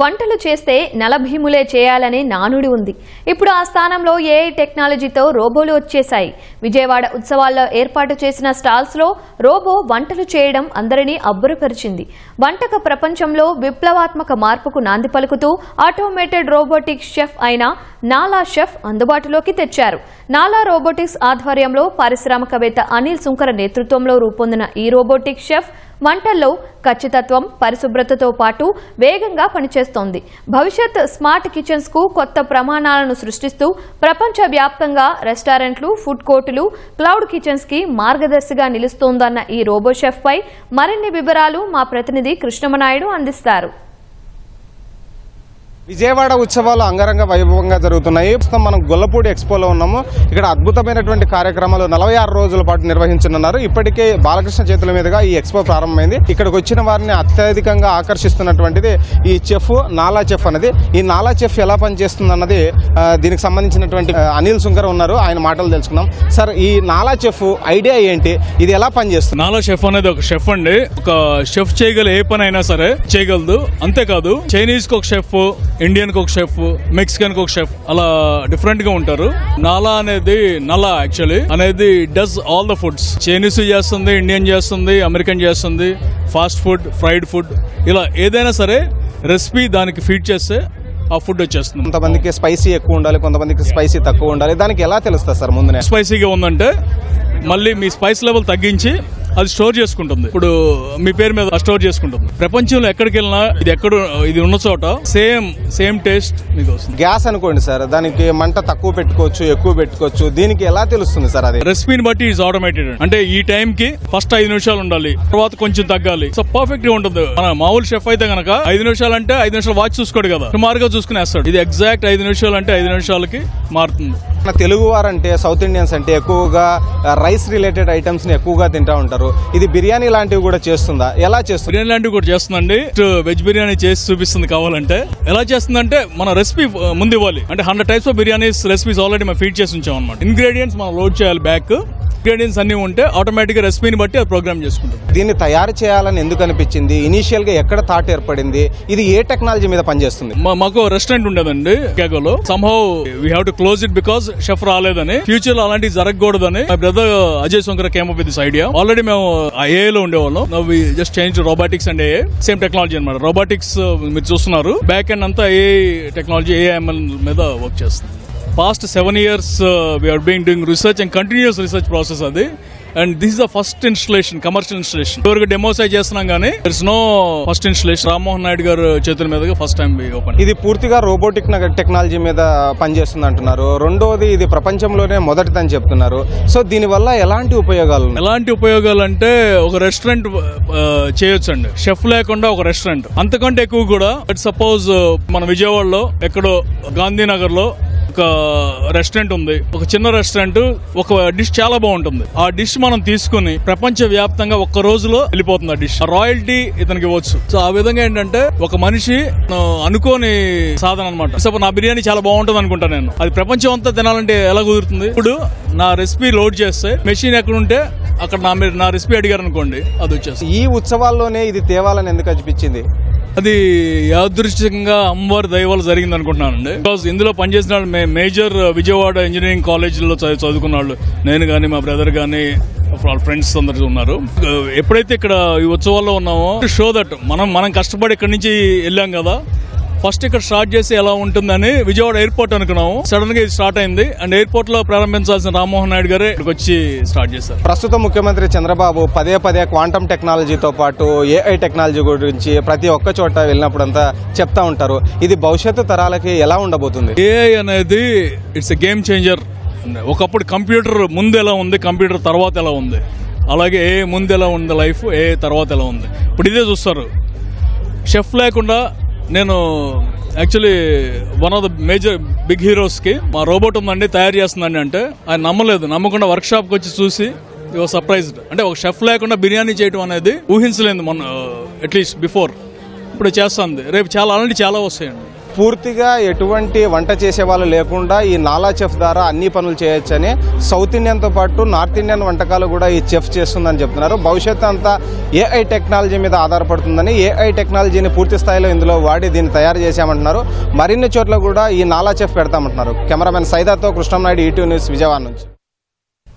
వంటలు చేస్తే నలభీములే చేయాలనే నానుడి ఉంది. ఇప్పుడు ఆ స్థానంలో ఏఐ టెక్నాలజీతో రోబోలు వచ్చేశాయి. విజయవాడ ఉత్సవాల్లో ఏర్పాటు చేసిన స్టాల్స్లో రోబో వంటలు చేయడం అందరినీ అబ్బురపరిచింది. వంటక ప్రపంచంలో విప్లవాత్మక మార్పుకు నాంది పలుకుతూ ఆటోమేటెడ్ రోబోటిక్ షెఫ్ అయిన నాలా షెఫ్ అందుబాటులోకి తెచ్చారు. నాలా రోబోటిక్స్ ఆధ్వర్యంలో పారిశ్రామికవేత్త అనిల్ సుంకర నేతృత్వంలో రూపొందిన ఈ రోబోటిక్ షెఫ్ వంటల్లో ఖచ్చితత్వం పరిశుభ్రతతో పాటు వేగంగా పనిచేస్తోంది. భవిష్యత్ స్మార్ట్ కిచెన్స్కు కొత్త ప్రమాణాలను సృష్టిస్తూ ప్రపంచవ్యాప్తంగా రెస్టారెంట్లు ఫుడ్ కోర్టులు క్లౌడ్ కిచెన్స్కి మార్గదర్శిగా నిలుస్తోందన్న ఈ రోబో షెఫ్ పై మరిన్ని వివరాలు మా ప్రతినిధి కృష్ణమనాయుడు అందిస్తారు. విజయవాడ ఉత్సవాలు అంగరంగ వైభవంగా జరుగుతున్నాయి. ప్రస్తుతం మనం గొల్లపూడి ఎక్స్పోలో ఉన్నాము. ఇక్కడ అద్భుతమైనటువంటి కార్యక్రమాలు నలభై ఆరు రోజుల పాటు నిర్వహించనున్నారు. ఇప్పటికే బాలకృష్ణ చేతుల మీదుగా ఈ ఎక్స్పో ప్రారంభమైంది. ఇక్కడికి వచ్చిన వారిని అత్యధికంగా ఆకర్షిస్తున్నటువంటిది ఈ చెఫ్ నాలా చెఫ్ అనేది ఈ నాలా చెఫ్ ఎలా పనిచేస్తుంది అన్నది దీనికి సంబంధించినటువంటి అనిల్ సుంకర్ ఉన్నారు. ఆయన మాటలు తెలుసుకుందాం. సార్ ఈ నాలా చెఫ్ ఐడియా ఏంటి? ఇది ఎలా పనిచేస్తుంది? నాలా చెఫ్ అనేది ఒక షెఫ్ అండి. ఒక షెఫ్ చేయగల ఏ పని అయినా సరే చేయగలదు. అంతేకాదు చైనీస్కి ఒక షెఫ్ ఇండియన్కి ఒక షెఫ్ మెక్సికన్కి ఒక షెఫ్ అలా డిఫరెంట్గా ఉంటారు. నాలా అనేది నలా యాక్చువల్లీ. అనేది does all the foods. Chinese చేస్తుంది ఇండియన్ చేస్తుంది అమెరికన్ చేస్తుంది ఫాస్ట్ ఫుడ్ ఫ్రైడ్ ఫుడ్ ఇలా ఏదైనా సరే రెసిపీ దానికి ఫీడ్ చేస్తే ఆ ఫుడ్ వచ్చేస్తుంది. కొంతమందికి స్పైసీ ఎక్కువ ఉండాలి కొంతమందికి స్పైసీ తక్కువ ఉండాలి. దానికి ఎలా తెలుస్తుంది సార్ ముందునే? స్పైసీగా ఉందంటే మళ్ళీ మీ స్పైస్ లెవెల్ తగ్గించి అది స్టోర్ చేసుకుంటుంది. ఇప్పుడు మీ పేరు మీద స్టోర్ చేసుకుంటుంది. ప్రపంచంలో ఎక్కడికి వెళ్ళినా ఇది ఎక్కడ ఇది ఉన్న చోట సేమ్ సేమ్ టేస్ట్ మీకు వస్తుంది. గ్యాస్ అనుకోండి సార్ దానికి మంట తక్కువ పెట్టుకోవచ్చు ఎక్కువ పెట్టుకోవచ్చు దీనికి ఎలా తెలుస్తుంది సార్ అది? రెసిపీని బట్టి ఈజ్ ఆటోమేటెడ్ అంటే ఈ టైం కి ఫస్ట్ ఐదు నిమిషాలు ఉండాలి తర్వాత కొంచెం తగ్గాలి. సో పర్ఫెక్ట్గా ఉంటుంది. మన మామూలు షెఫ్ అయితే గనక ఐదు నిమిషాలు అంటే ఐదు నిమిషాలు వాచ్ చూసుకోడు కదా. సుమారుగా చూసుకుని వేస్తాడు ఇది ఎగ్జాక్ట్ ఐదు నిమిషాలు అంటే ఐదు నిమిషాలకి మారుతుంది. మన తెలుగు వారంటే సౌత్ ఇండియన్స్ అంటే ఎక్కువగా రైస్ రిలేటెడ్ ఐటమ్స్ని ఎక్కువగా తింటా ఉంటారు. ఇది బిర్యానీ లాంటివి కూడా చేస్తుందా? ఎలా చేస్తుంది? బిర్యానీ లాంటివి కూడా చేస్తుందండి. వెజ్ బిర్యానీ చేసి చూపిస్తుంది కావాలంటే. ఎలా చేస్తుందంటే మన రెసిపీ ముందు ఇవ్వాలి. అంటే hundred types of biryanis recipes already మనం ఫీడ్ చేసి ఉంచాం అనమాట ఇంగ్రీడియంట్స్ మనం లోడ్ చేయాలి బ్యాక్ ఇంగ్రీడియంట్స్ అన్ని ఉంటే ఆటోమేటిక్గా రెసిపీని బట్టి అది ప్రోగ్రామ్ చేసుకుంటుంది దీన్ని తయారు చేయాలని ఎందుకు అనిపించింది? ఇనీషియల్గా ఎక్కడ థాట్ ఏర్పడింది? ఇది ఏ టెక్నాలజీ మీద పనిచేస్తుంది? మా- మాకు రెస్టారెంట్ ఉండేదండి చికాగోలో somehow we have to close it because chef రాలేదని. ఫ్యూచర్లో అలాంటివి జరగకూడదని. My brother Ajay Shankar came up with this idea already మేము ఏఏ లో ఉండేవాళ్ళం. We just change robotics and AI same technology అనమాట రోబోటిక్స్ మీరు చూస్తున్నారు. బ్యాక్ ఎండ్ అంతా ఏ టెక్నాలజీ ఏఎంఎల్ మీద వర్క్ చేస్తుంది. Past seven years we are being doing research and continuous research process అది. And this is the first installation commercial installation ఇవరకు demos చేస్తున్నాం కానీ it's no first installation Rammohan Naidu garu చేతుల మీదుగా first time open ఇది పూర్తిగా robotic technology మీద పనిచేస్తుంది అంటున్నారు. రెండోది ఇది ప్రపంచంలోనే మొదటిదని చెప్తున్నారు. సో దీనివల్ల ఎలాంటి ఉపయోగాలు ఎలాంటి ఉపయోగాలు అంటే ఒక రెస్టారెంట్ చేయొచ్చు అండి షెఫ్ లేకుండా ఒక రెస్టారెంట్ అంతకంటే ఎక్కువ కూడా సపోజ్ మన విజయవాడలో ఎక్కడో గాంధీనగర్లో ఒక రెస్టారెంట్ ఉంది. ఒక చిన్న రెస్టారెంట్ ఒక డిష్ చాలా బాగుంటుంది. ఆ డిష్ మనం తీసుకుని ప్రపంచ వ్యాప్తంగా ఒక్క రోజులో వెళ్ళిపోతుంది ఆ డిష్ రాయల్టీ ఇతనికి ఇవ్వచ్చు. సో ఆ విధంగా ఏంటంటే ఒక మనిషి అనుకోని సాధన అనమాట సో నా బిర్యానీ చాలా బాగుంటుంది అనుకుంటా నేను. అది ప్రపంచం అంతా తినాలంటే ఎలా కుదురుతుంది? ఇప్పుడు నా రెసిపీ లోడ్ చేస్తే మెషిన్ ఎక్కడ ఉంటే అక్కడ నా మీరు నా రెసిపీ అడిగారు అనుకోండి అది వచ్చేసి ఈ ఉత్సవాల్లోనే ఇది తేవాలని ఎందుకు అనిపించింది? అది యాదృశ్యంగా అమ్మవారి దైవాలు జరిగింది అనుకుంటున్నానండి. బికాస్ ఇందులో పనిచేసిన వాళ్ళు మే- మేజర్ విజయవాడ ఇంజనీరింగ్ కాలేజీలో చదువు చదువుకున్న వాళ్ళు. నేను కానీ మా బ్రదర్ కానీ వాళ్ళ ఫ్రెండ్స్ అందరు ఉన్నారు. Uh, ఎప్పుడైతే ఇక్కడ ఈ ఉత్సవాల్లో ఉన్నామో షో దట్ మనం మనం కష్టపడి ఇక్కడి నుంచి వెళ్ళాం కదా ఫస్ట్ ఇక్కడ స్టార్ట్ చేసి ఎలా ఉంటుందని విజయవాడ ఎయిర్పోర్ట్ అనుకున్నాము. సడన్గా ఇది స్టార్ట్ అయింది. అండ్ ఎయిర్పోర్ట్లో ప్రారంభించాల్సిన రామ్మోహన్ నాయుడు గారే ఇక్కడికి వచ్చి స్టార్ట్ చేశారు. ప్రస్తుత ముఖ్యమంత్రి చంద్రబాబు పదే పదే క్వాంటమ్ టెక్నాలజీతో పాటు ఏఐ టెక్నాలజీ గురించి ప్రతి ఒక్క చోట వెళ్ళినప్పుడంతా చెప్తా ఉంటారు. ఇది భవిష్యత్తు తరాలకి ఎలా ఉండబోతుంది? ఏఐ అనేది ఇట్స్ ఎ గేమ్ చేంజర్ ఒకప్పుడు కంప్యూటర్ ముందు ఎలా ఉంది కంప్యూటర్ తర్వాత ఎలా ఉంది? అలాగే ఏ ముందు ఎలా ఉంది లైఫ్ ఏ తర్వాత ఎలా ఉంది? ఇప్పుడు ఇదే చూస్తారు. షెఫ్ లేకుండా నేను actually one of the major big హీరోస్కి మా రోబోట్ ఉందండి తయారు చేస్తుందండి అంటే ఆయన నమ్మలేదు. నమ్మకుండా వర్క్ షాప్కి వచ్చి చూసి సర్ప్రైజ్డ్ అంటే ఒక షెఫ్ లేకుండా బిర్యానీ చేయడం అనేది ఊహించలేదు మొన్న uh, అట్లీస్ట్ బిఫోర్ ఇప్పుడు చేస్తుంది. రేపు చాలా అలాంటి చాలా వస్తాయండి. పూర్తిగా ఎటువంటి వంట చేసే వాళ్ళు లేకుండా ఈ నాలా చెఫ్ ద్వారా అన్ని పనులు చేయొచ్చని సౌత్ ఇండియన్తో పాటు నార్త్ ఇండియన్ వంటకాలు కూడా ఈ చెఫ్ చేస్తుందని చెప్తున్నారు. భవిష్యత్తు అంతా ఏఐ టెక్నాలజీ మీద ఆధారపడుతుందని ఏఐ టెక్నాలజీని పూర్తి స్థాయిలో ఇందులో వాడి దీన్ని తయారు చేశామంటున్నారు. మరిన్ని చోట్ల కూడా ఈ నాలా చెఫ్ పెడతామంటున్నారు. కెమెరామెన్ సైదాతో కృష్ణంనాయుడు ఈటీవీ న్యూస్ విజయవాడ నుంచి.